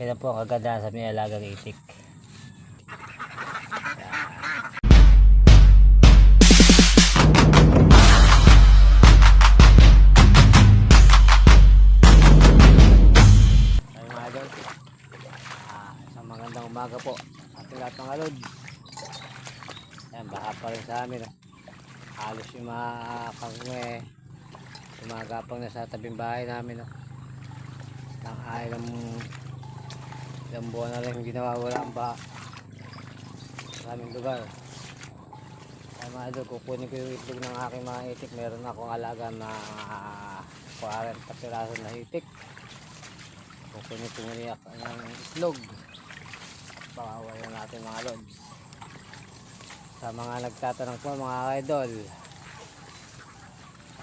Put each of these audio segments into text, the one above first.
Kaya po ang kagandahan sa may alagang itik. Ah, magandang umaga po. Ating lahat ng alod. Yan, baha pa rin sa amin. Oh. Halos yung mga kangwe. Tumagapang na sa tabing bahay namin. Oh. Nang ay ng ilang buwan na rin hindi nawawala ang baha. Sa aming lugar. Ay mga idol, kukunin ko yung itlog ng aking mga itik. Meron akong alaga na ah, 40 piraso na itik. Kukunin ko muna yung itlog. Pakawalan natin mga lods. Sa mga nagtatanong po mga idol.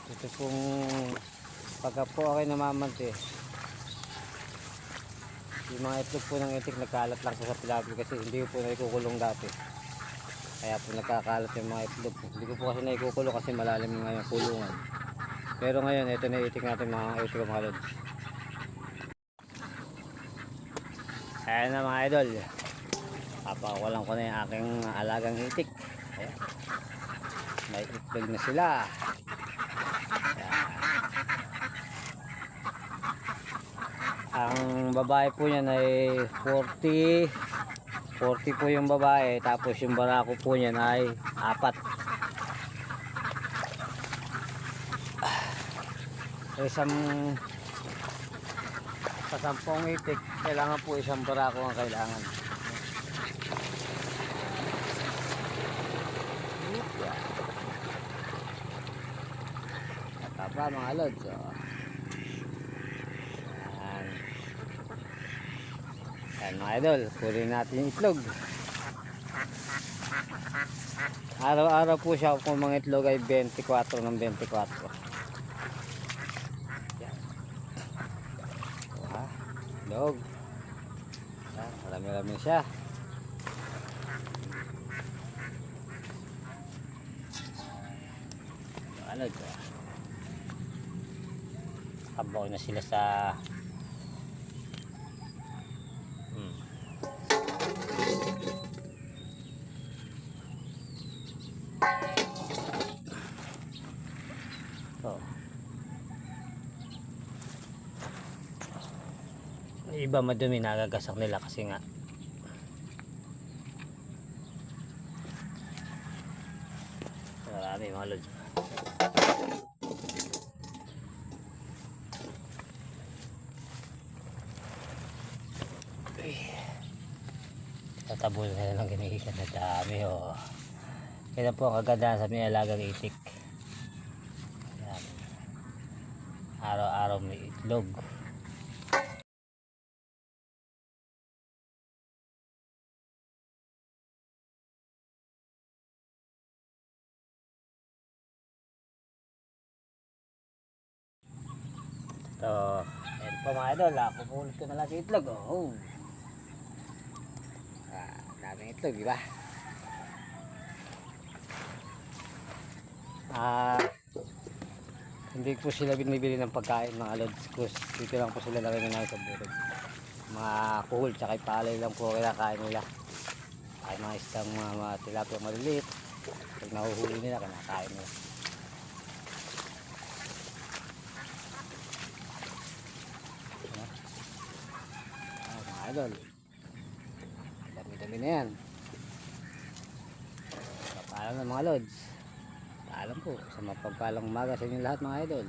Ito pong pagka po ako namamanti. Yung mga itlog po ng itik nagkalat lang sa pilapil kasi hindi po naikukulong dati. Kaya po nagkakalat yung mga itlog po. Hindi ko po kasi naikukulong kasi malalim nga yung kulungan. Pero ngayon ito na itik natin mga itik mga lods. Ayan na mga idol. Papakawalan ko na yung aking alagang itik. Ayan. May itlog na sila. Ayan. Ang babae po niyan ay 40 40 po yung babae tapos yung barako po niyan ay apat. Ah. Isang sa sampung itik, kailangan po isang barako ang kailangan. Nakapa mga lods. Oh. Yan. Yan mga idol, kunin natin yung itlog. Araw-araw po siya kung mga itlog ay 24 ng 24. Ha? Dog. Yan, marami-rami siya. Ano ito? Kabaw na sila sa iba madumi nagagasak nila kasi nga. Marami mga lods. Tatabol na lang ginigikan na dami oh. kaya po ang kagandahan sa may alagang itik. Araw-araw may itlog So, ayun po mga idol, ah, ko na lang sa itlog. Oh. Ah, daming itlog, di ba? Ah, hindi po sila binibili ng pagkain mga lods. Kus, dito lang po sila narinig namin sa burog. Mga kuhol, tsaka palay lang po kinakain nila. Ay mga isang mga, mga tilapia maliliit. Pag nahuhuli nila, kinakain nila. Ah, mga idol. Dami-dami na yan. Paalam na mga lods. Paalam po sa mapagpalang umaga sa inyo lahat mga idol.